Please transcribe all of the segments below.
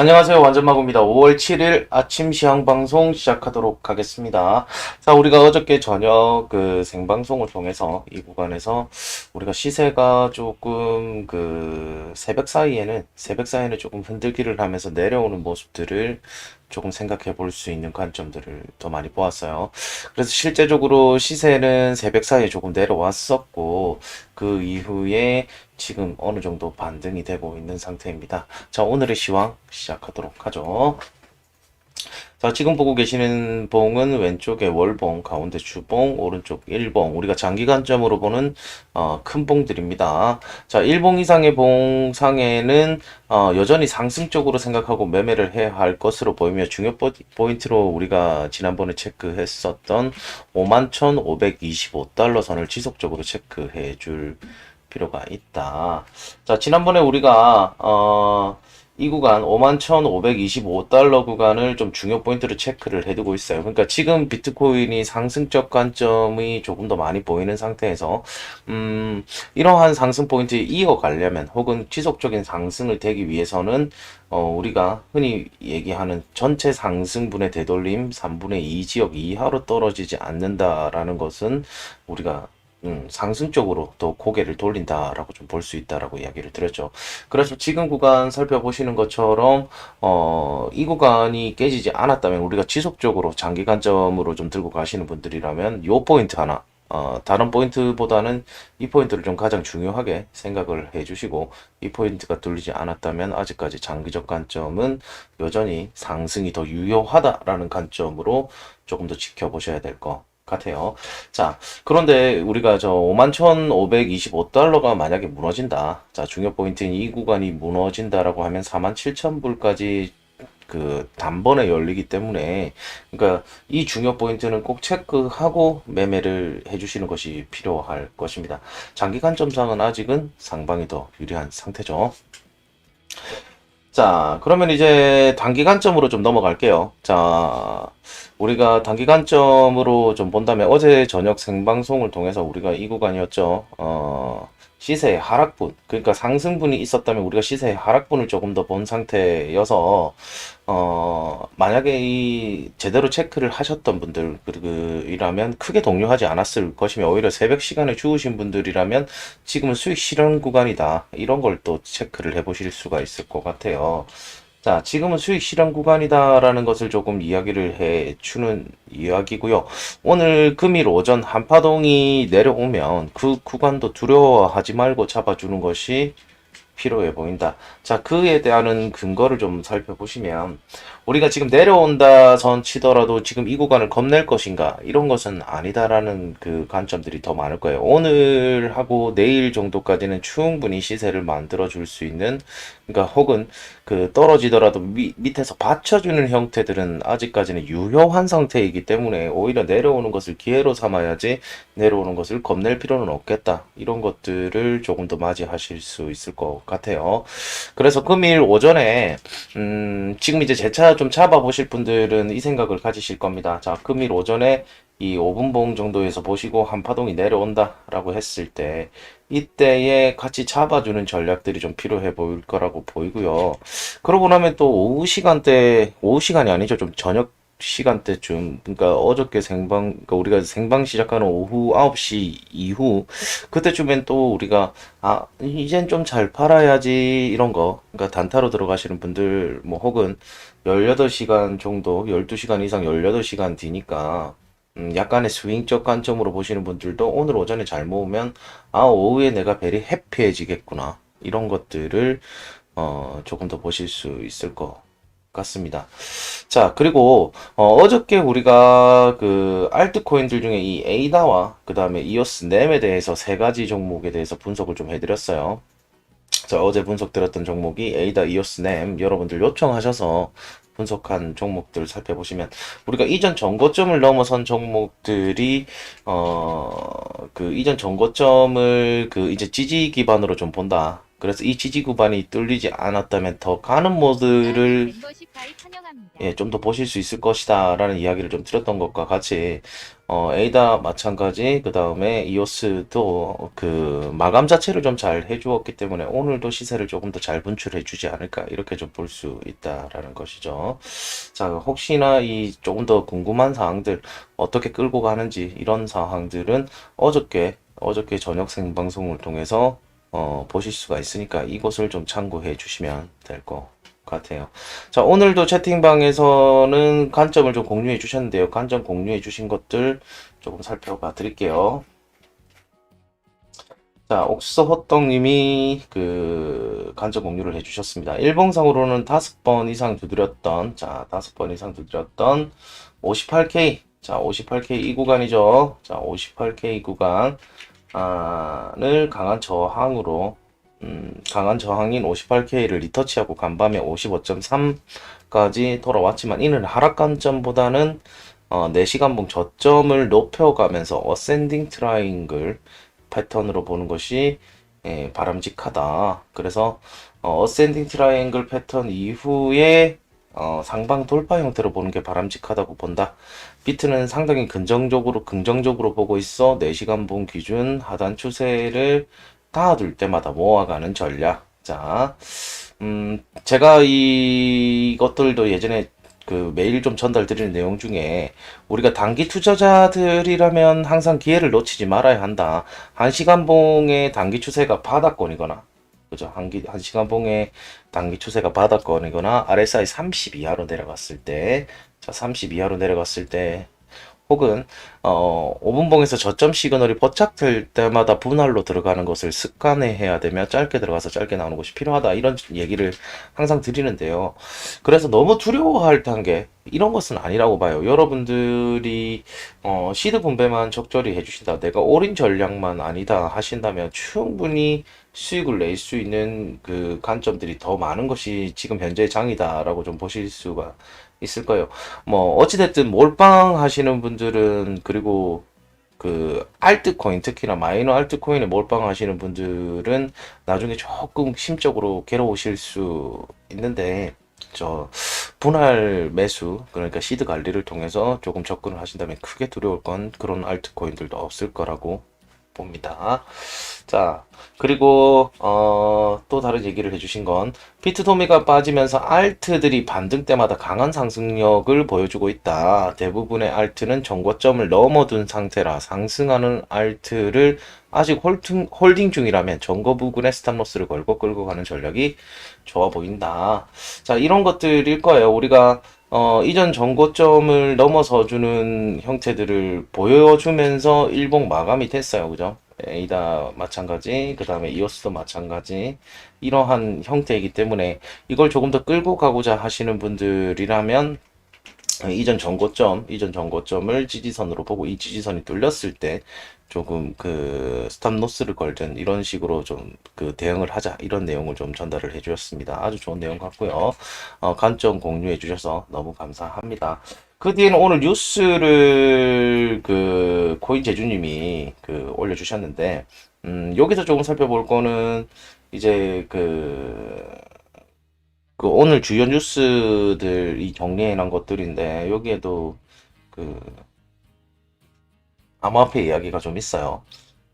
안녕하세요. 완전마구입니다. 5월 7일 아침 시황 방송 시작하도록 하겠습니다. 자, 우리가 어저께 저녁 그 생방송을 통해서 이 구간에서 우리가 시세가 조금 그 새벽 사이에는 새벽 사이에는 조금 흔들기를 하면서 내려오는 모습들을 조금 생각해 볼 수 있는 관점들을 더 많이 보았어요. 그래서 실제적으로 시세는 새벽 사이에 조금 내려왔었고 그 이후에 지금 어느 정도 반등이 되고 있는 상태입니다. 자, 오늘의 시황 시작하도록 하죠. 자, 지금 보고 계시는 봉은 왼쪽에 월봉, 가운데 주봉, 오른쪽 일봉. 우리가 장기 관점으로 보는 어, 큰 봉들입니다. 자, 일봉 이상의 봉 상에는 어, 여전히 상승적으로 생각하고 매매를 해야 할 것으로 보이며 중요 포- 포인트로 우리가 지난번에 체크했었던 51,525달러 선을 지속적으로 체크해 줄 필요가 있다. 자, 지난번에 우리가 어, 이 구간 51,525달러 구간을 좀 중요 포인트로 체크를 해두고 있어요. 그러니까 지금 비트코인이 상승적 관점이 조금 더 많이 보이는 상태에서 음, 이러한 상승 포인트를 이어가려면 혹은 지속적인 상승을 되기 위해서는 어, 우리가 흔히 얘기하는 전체 상승분의 되돌림 3분의 2 지역 이하로 떨어지지 않는다라는 것은 우리가 음, 상승적으로 더 고개를 돌린다라고 좀 볼 수 있다라고 이야기를 드렸죠. 그래서 지금 구간 살펴보시는 것처럼 어, 이 구간이 깨지지 않았다면 우리가 지속적으로 장기 관점으로 좀 들고 가시는 분들이라면 요 포인트 하나 어, 다른 포인트보다는 이 포인트를 좀 가장 중요하게 생각을 해주시고 이 포인트가 뚫리지 않았다면 아직까지 장기적 관점은 여전히 상승이 더 유효하다라는 관점으로 조금 더 지켜보셔야 될 것 같아요. 자, 그런데 우리가 저 51,525달러가 만약에 무너진다. 자, 중요 포인트인 이 구간이 무너진다라고 하면 47,000불까지 그 단번에 열리기 때문에 그러니까 이 중요 포인트는 꼭 체크하고 매매를 해주시는 것이 필요할 것입니다. 장기 관점상은 아직은 상방이 더 유리한 상태죠. 자, 그러면 이제 단기 관점으로 좀 넘어갈게요. 자, 우리가 단기 관점으로 좀 본다면 어제 저녁 생방송을 통해서 우리가 이 구간이었죠. 어, 시세의 하락분, 그러니까 상승분이 있었다면 우리가 시세의 하락분을 조금 더 본 상태여서 어, 만약에 이 제대로 체크를 하셨던 분들 그- 그이라면 크게 동요하지 않았을 것이며 오히려 새벽 시간에 주우신 분들이라면 지금은 수익 실현 구간이다. 이런 걸 또 체크를 해보실 수가 있을 것 같아요. 자, 지금은 수익 실현 구간이다라는 것을 조금 이야기를 해 주는 이야기고요. 오늘 금일 오전 한파동이 내려오면 그 구간도 두려워하지 말고 잡아주는 것이 필요해 보인다. 자, 그에 대한 근거를 좀 살펴보시면 우리가 지금 내려온다 선 치더라도 지금 이 구간을 겁낼 것인가 이런 것은 아니다라는 그 관점들이 더 많을 거예요. 오늘 하고 내일 정도까지는 충분히 시세를 만들어 줄 수 있는 그러니까 혹은 그 떨어지더라도 미, 밑에서 받쳐주는 형태들은 아직까지는 유효한 상태이기 때문에 오히려 내려오는 것을 기회로 삼아야지 내려오는 것을 겁낼 필요는 없겠다. 이런 것들을 조금 더 맞이하실 수 있을 것 같아요. 그래서 금일 오전에 음, 지금 이제 제차 좀 잡아보실 분들은 이 생각을 가지실 겁니다. 자, 금일 오전에 이 5분봉 정도에서 보시고 한 파동이 내려온다 라고 했을 때 이때에 같이 잡아주는 전략들이 좀 필요해 보일 거라고 보이고요. 그러고 나면 또 오후 시간대, 오후 시간이 아니죠. 좀 저녁 시간대쯤, 그러니까 어저께 생방, 그러니까 우리가 생방 시작하는 오후 9시 이후, 그때쯤엔 또 우리가, 아, 이젠 좀 잘 팔아야지, 이런 거. 그러니까 단타로 들어가시는 분들, 뭐, 혹은 18시간 정도, 12시간 이상 18시간 뒤니까, 음, 약간의 스윙적 관점으로 보시는 분들도 오늘 오전에 잘 모으면, 아, 오후에 내가 베리 해피해지겠구나. 이런 것들을, 어, 조금 더 보실 수 있을 것 같습니다. 자, 그리고, 어, 저께 우리가 그 알트코인들 중에 이 에이다와 그 다음에 이오스 넴에 대해서 세 가지 종목에 대해서 분석을 좀 해드렸어요. 자, 어제 분석드렸던 종목이 에이다, 이오스, 넴 여러분들 요청하셔서 분석한 종목들 살펴보시면 우리가 이전 전고점을 넘어선 종목들이 어 그 이전 전고점을 그 이제 지지 기반으로 좀 본다. 그래서 이 지지 구간이 뚫리지 않았다면 더 가는 모드를. 예, 좀 더 보실 수 있을 것이다 라는 이야기를 좀 드렸던 것과 같이 어, 에이다 마찬가지, 그 다음에 이오스도 그 마감 자체를 좀 잘 해주었기 때문에 오늘도 시세를 조금 더 잘 분출해 주지 않을까, 이렇게 좀 볼 수 있다라는 것이죠. 자, 혹시나 이 조금 더 궁금한 사항들, 어떻게 끌고 가는지, 이런 사항들은 어저께, 어저께 저녁 생방송을 통해서 어, 보실 수가 있으니까 이것을 좀 참고해 주시면 될 것 같아요. 자, 오늘도 채팅방에서는 관점을 좀 공유해 주셨는데요. 관점 공유해 주신 것들 조금 살펴봐 드릴게요. 자, 옥수수 호떡님이 그 관점 공유를 해 주셨습니다. 일봉상으로는 다섯 번 이상 두드렸던, 자, 다섯 번 이상 두드렸던 58K. 자, 58K 이 구간이죠. 자, 58K 구간. 아,를 강한 저항으로 음, 강한 저항인 58K를 리터치하고 간밤에 55.3까지 돌아왔지만 이는 하락 관점보다는 어, 4시간봉 저점을 높여가면서 어센딩 트라이앵글 패턴으로 보는 것이 예, 바람직하다. 그래서 어, 어센딩 트라이앵글 패턴 이후에 어, 상방 돌파 형태로 보는 게 바람직하다고 본다. 비트는 상당히 긍정적으로 긍정적으로 보고 있어 4시간 봉 기준 하단 추세를 닿아둘 때마다 모아가는 전략. 자, 음, 제가 이것들도 예전에 그 메일 좀 전달 드리는 내용 중에 우리가 단기 투자자들이라면 항상 기회를 놓치지 말아야 한다. 한 시간 봉의 단기 추세가 바닥권이거나 그죠? 한, 기, 한 시간 봉의 단기 추세가 바닥권이거나 RSI 30 이하로 내려갔을 때, 자, 30 이하로 내려갔을 때, 혹은 어, 5분봉에서 저점 시그널이 포착될 때마다 분할로 들어가는 것을 습관화해야 되며 짧게 들어가서 짧게 나오는 것이 필요하다 이런 얘기를 항상 드리는데요. 그래서 너무 두려워할 단계 이런 것은 아니라고 봐요. 여러분들이 어, 시드 분배만 적절히 해주신다. 내가 올인 전략만 아니다 하신다면 충분히 수익을 낼 수 있는 그 관점들이 더 많은 것이 지금 현재 장이다라고 좀 보실 수가 있을 거예요. 뭐 어찌됐든 몰빵 하시는 분들은 그리고 그 알트코인 특히나 마이너 알트코인에 몰빵 하시는 분들은 나중에 조금 심적으로 괴로우실 수 있는데 저 분할 매수 그러니까 시드 관리를 통해서 조금 접근을 하신다면 크게 두려울 건 그런 알트코인들도 없을 거라고 봅니다. 자, 그리고 어, 또 다른 얘기를 해주신 건 피트 도미가 빠지면서 알트들이 반등 때마다 강한 상승력을 보여주고 있다. 대부분의 알트는 정고점을 넘어둔 상태라 상승하는 알트를 아직 홀딩, 홀딩 중이라면 정거 부근에 스탑로스를 걸고 끌고 가는 전략이 좋아 보인다. 자, 이런 것들일 거예요. 우리가 어, 이전 정고점을 넘어서 주는 형태들을 보여주면서 일봉 마감이 됐어요. 그죠? 에이다 마찬가지, 그 다음에 이오스도 마찬가지, 이러한 형태이기 때문에 이걸 조금 더 끌고 가고자 하시는 분들이라면 이전 정고점, 이전 정고점을 지지선으로 보고 이 지지선이 뚫렸을 때 조금 그 스탑로스를 걸든 이런 식으로 좀 그 대응을 하자 이런 내용을 좀 전달을 해 주셨습니다. 아주 좋은 내용 같고요. 어, 관점 공유해 주셔서 너무 감사합니다. 그 뒤에는 오늘 뉴스를 그 코인 제주님이 그 올려주셨는데 음, 여기서 조금 살펴볼 거는 이제 그, 그 오늘 주요 뉴스들이 정리해 놓은 것들인데 여기에도 그 암호화폐 이야기가 좀 있어요.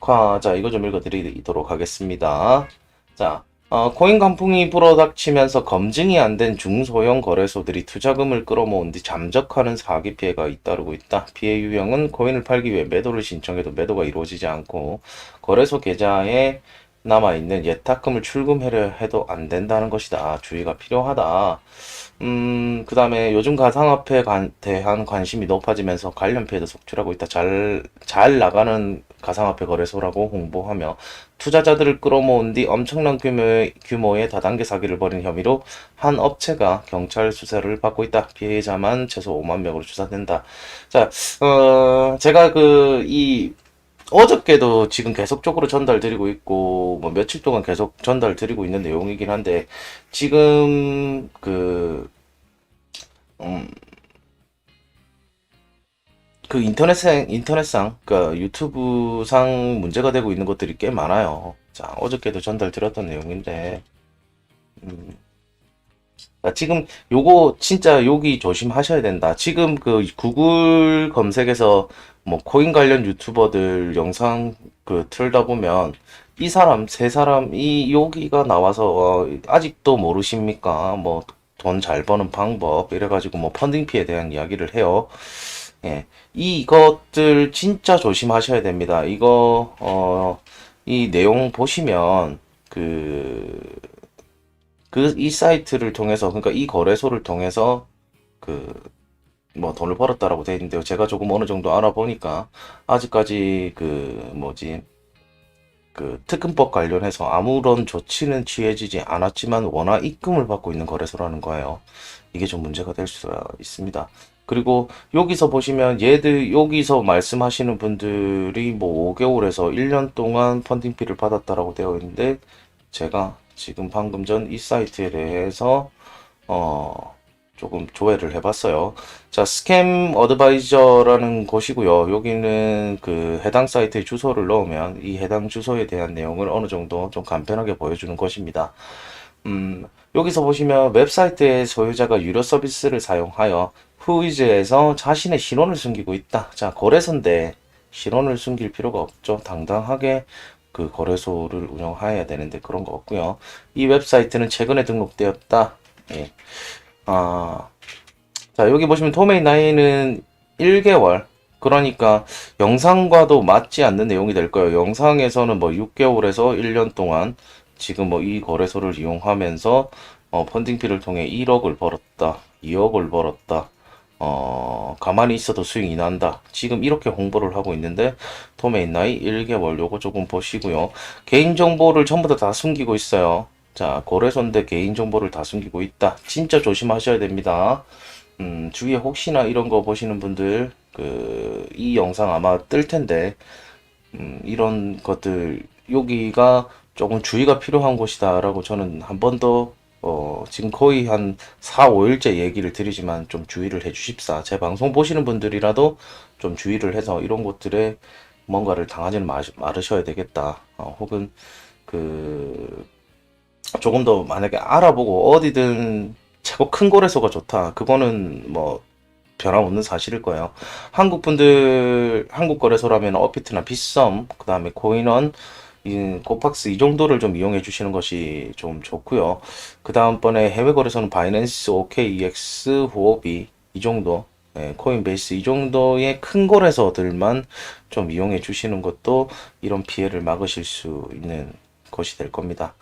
과, 자, 이거 좀 읽어드리도록 하겠습니다. 자, 어, 코인 간풍이 불어닥치면서 검증이 안 된 중소형 거래소들이 투자금을 끌어모은 뒤 잠적하는 사기 피해가 잇따르고 있다. 피해 유형은 코인을 팔기 위해 매도를 신청해도 매도가 이루어지지 않고 거래소 계좌에 남아있는 예탁금을 출금하려 해도 안 된다는 것이다. 주의가 필요하다. 음, 그 다음에 요즘 가상화폐에 관- 대한 관심이 높아지면서 관련 피해도 속출하고 있다. 잘, 잘 나가는 가상화폐 거래소라고 홍보하며 투자자들을 끌어모은 뒤 엄청난 규모의, 규모의 다단계 사기를 벌인 혐의로 한 업체가 경찰 수사를 받고 있다. 피해자만 최소 5만 명으로 추산된다. 자, 어, 제가 그, 이, 어저께도 지금 계속적으로 전달드리고 있고, 뭐 며칠 동안 계속 전달드리고 있는 내용이긴 한데, 지금 그, 음, 그 인터넷상, 인터넷상, 그러니까 유튜브상 문제가 되고 있는 것들이 꽤 많아요. 자, 어저께도 전달드렸던 내용인데, 음, 아, 지금 요거 진짜 여기 조심하셔야 된다. 지금 그 구글 검색에서 뭐 코인 관련 유튜버들 영상 그 틀다 보면 이 사람, 세 사람, 이 여기가 나와서 어, 아직도 모르십니까? 뭐 돈 잘 버는 방법 이래가지고 뭐 펀딩 피에 대한 이야기를 해요. 예, 이것들 진짜 조심하셔야 됩니다. 이거 어, 이 내용 보시면 그 그 이 사이트를 통해서 그러니까 이 거래소를 통해서 그 뭐 돈을 벌었다라고 돼 있는데요. 제가 조금 어느 정도 알아보니까 아직까지 그 뭐지 그 특근법 관련해서 아무런 조치는 취해지지 않았지만 워낙 입금을 받고 있는 거래소라는 거예요. 이게 좀 문제가 될 수가 있습니다. 그리고 여기서 보시면 얘들 여기서 말씀하시는 분들이 뭐 5개월에서 1년 동안 펀딩비를 받았다라고 되어 있는데 제가 지금 방금 전 이 사이트에 대해서 어 조금 조회를 해봤어요. 자, 스캠 어드바이저라는 곳이고요. 여기는 그 해당 사이트의 주소를 넣으면 이 해당 주소에 대한 내용을 어느 정도 좀 간편하게 보여주는 것입니다. 음, 여기서 보시면 웹사이트의 소유자가 유료 서비스를 사용하여 후이즈에서 자신의 신원을 숨기고 있다. 자, 거래소인데 신원을 숨길 필요가 없죠. 당당하게 그 거래소를 운영해야 되는데 그런 거 없고요. 이 웹사이트는 최근에 등록되었다. 예. 아, 자, 여기 보시면 도메인 나이는 1개월. 그러니까 영상과도 맞지 않는 내용이 될 거예요. 영상에서는 뭐 6개월에서 1년 동안 지금 뭐 이 거래소를 이용하면서 어, 펀딩피를 통해 1억을 벌었다. 2억을 벌었다. 어, 가만히 있어도 수익이 난다. 지금 이렇게 홍보를 하고 있는데 도메인 나이 1개월 요거 조금 보시고요. 개인정보를 전부 다 다 숨기고 있어요. 자, 거래소인데 개인정보를 다 숨기고 있다. 진짜 조심하셔야 됩니다. 음, 주위에 혹시나 이런 거 보시는 분들, 그, 이 영상 아마 뜰 텐데, 음, 이런 것들, 여기가 조금 주의가 필요한 곳이다라고 저는 한 번 더, 어, 지금 거의 한 4, 5일째 얘기를 드리지만 좀 주의를 해 주십사. 제 방송 보시는 분들이라도 좀 주의를 해서 이런 곳들에 뭔가를 당하지는 마, 말으셔야 되겠다. 어, 혹은 그, 조금 더 만약에 알아보고 어디든 최고 큰 거래소가 좋다. 그거는 뭐 변함없는 사실일 거예요. 한국 분들, 한국 거래소라면 어피트나 빗썸, 그 다음에 코인원, 이 코팍스 이 정도를 좀 이용해 주시는 것이 좀 좋고요. 그 다음번에 해외 거래소는 바이낸스, OKEX, 후오비 이 정도, 예, 코인베이스 이 정도의 큰 거래소들만 좀 이용해 주시는 것도 이런 피해를 막으실 수 있는 것이 될 겁니다.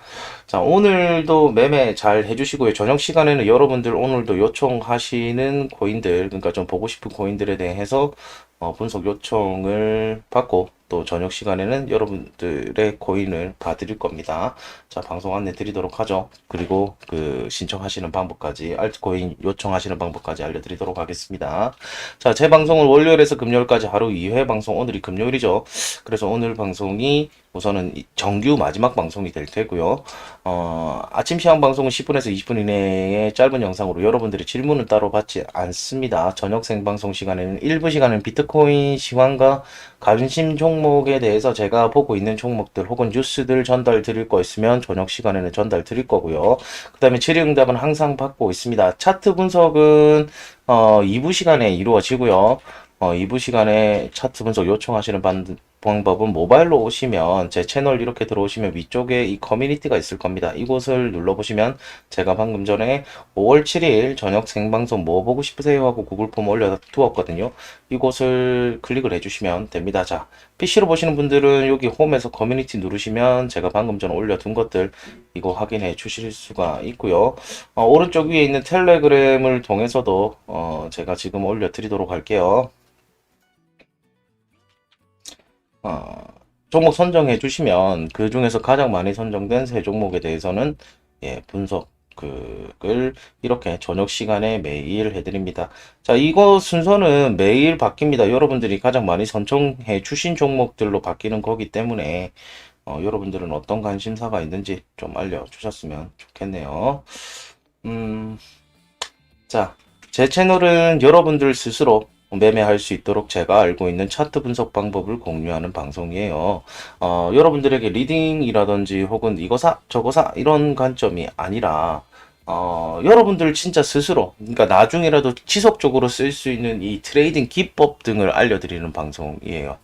자, 오늘도 매매 잘 해주시고요. 저녁 시간에는 여러분들 오늘도 요청하시는 코인들, 그러니까 좀 보고 싶은 코인들에 대해서 어, 분석 요청을 받고 또 저녁 시간에는 여러분들의 코인을 봐드릴 겁니다. 자, 방송 안내 드리도록 하죠. 그리고 그 신청하시는 방법까지, 알트코인 요청하시는 방법까지 알려드리도록 하겠습니다. 자, 제 방송은 월요일에서 금요일까지 하루 2회 방송, 오늘이 금요일이죠. 그래서 오늘 방송이 우선은 이- 정규 마지막 방송이 될 테고요. 어, 아침 시황 방송은 10분에서 20분 이내의 짧은 영상으로 여러분들의 질문을 따로 받지 않습니다. 저녁 생방송 시간에는 일부 시간은 비트코인 시황과 관심 종목에 대해서 제가 보고 있는 종목들 혹은 뉴스들 전달 드릴 거 있으면 저녁 시간에는 전달 드릴 거고요. 그 다음에 질의응답은 항상 받고 있습니다. 차트 분석은 어, 2부 시간에 이루어지고요. 어, 2부 시간에 차트 분석 요청하시는 반- 방법은 모바일로 오시면 제 채널 이렇게 들어오시면 위쪽에 이 커뮤니티가 있을 겁니다. 이곳을 눌러보시면 제가 방금 전에 5월 7일 저녁 생방송 뭐 보고 싶으세요 하고 구글 폼 올려두었거든요. 이곳을 클릭을 해주시면 됩니다. 자, PC로 보시는 분들은 여기 홈에서 커뮤니티 누르시면 제가 방금 전에 올려둔 것들 이거 확인해 주실 수가 있고요. 어, 오른쪽 위에 있는 텔레그램을 통해서도 어, 제가 지금 올려드리도록 할게요. 어, 종목 선정해 주시면 그 중에서 가장 많이 선정된 세 종목에 대해서는 예, 분석 그을 이렇게 저녁 시간에 매일 해드립니다. 자, 이거 순서는 매일 바뀝니다. 여러분들이 가장 많이 선정해 주신 종목들로 바뀌는 거기 때문에 어, 여러분들은 어떤 관심사가 있는지 좀 알려주셨으면 좋겠네요. 음, 자, 제 채널은 여러분들 스스로 매매할 수 있도록 제가 알고 있는 차트 분석 방법을 공유하는 방송이에요. 어, 여러분들에게 리딩이라든지 혹은 이거 사, 저거 사, 이런 관점이 아니라 어, 여러분들 진짜 스스로, 그러니까 나중에라도 지속적으로 쓸 수 있는 이 트레이딩 기법 등을 알려드리는 방송이에요.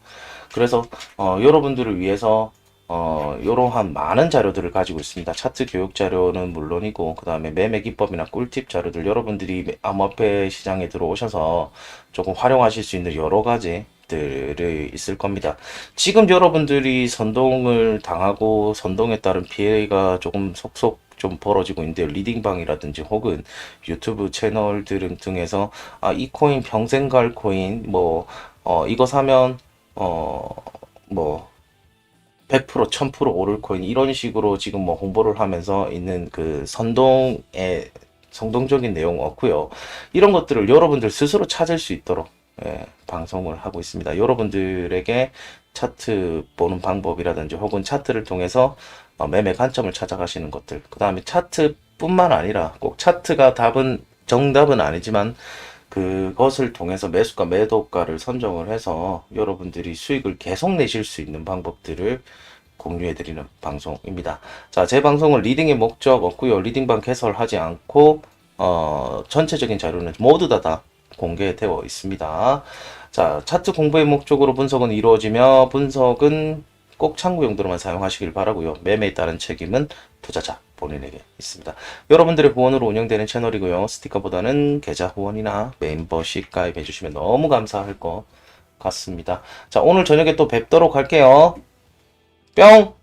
그래서, 어, 여러분들을 위해서, 어, 이러한 많은 자료들을 가지고 있습니다. 차트 교육 자료는 물론이고, 그 다음에 매매 기법이나 꿀팁 자료들, 여러분들이 암호화폐 시장에 들어오셔서 조금 활용하실 수 있는 여러 가지 들이 있을 겁니다. 지금 여러분들이 선동을 당하고 선동에 따른 피해가 조금 속속 좀 벌어지고 있는데요. 리딩방이라든지 혹은 유튜브 채널들 등에서 아, 이 코인 평생 갈 코인 뭐 어, 이거 사면 어, 뭐 100% 1000% 오를 코인 이런 식으로 지금 뭐 홍보를 하면서 있는 그 선동의 성동적인 내용 없고요. 이런 것들을 여러분들 스스로 찾을 수 있도록 예, 방송을 하고 있습니다. 여러분들에게 차트 보는 방법이라든지 혹은 차트를 통해서 어, 매매 관점을 찾아가시는 것들. 그 다음에 차트뿐만 아니라 꼭 차트가 답은 정답은 아니지만 그것을 통해서 매수가 매도가를 선정을 해서 여러분들이 수익을 계속 내실 수 있는 방법들을 공유해드리는 방송입니다. 자, 제 방송은 리딩의 목적 없고요. 리딩방 개설하지 않고 어, 전체적인 자료는 모두 다, 다 공개되어 있습니다. 자, 차트 공부의 목적으로 분석은 이루어지며 분석은 꼭 참고 용도로만 사용하시길 바라고요. 매매에 따른 책임은 투자자 본인에게 있습니다. 여러분들의 후원으로 운영되는 채널이고요. 스티커보다는 계좌 후원이나 멤버십 가입해 주시면 너무 감사할 것 같습니다. 자, 오늘 저녁에 또 뵙도록 할게요. 뿅!